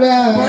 Yeah.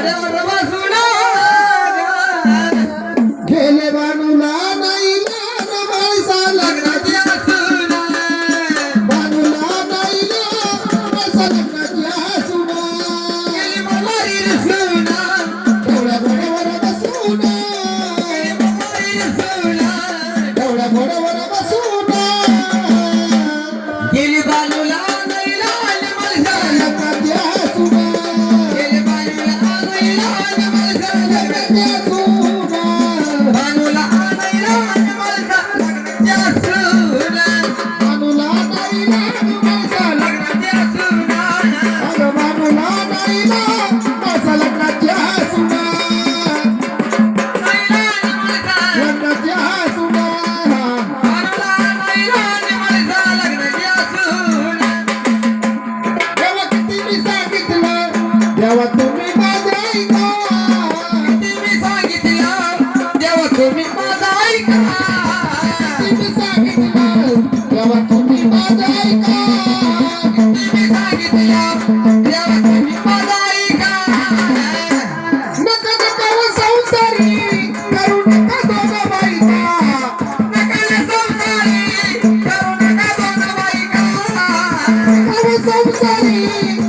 Música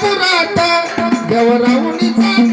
पुरात देवरावणीचा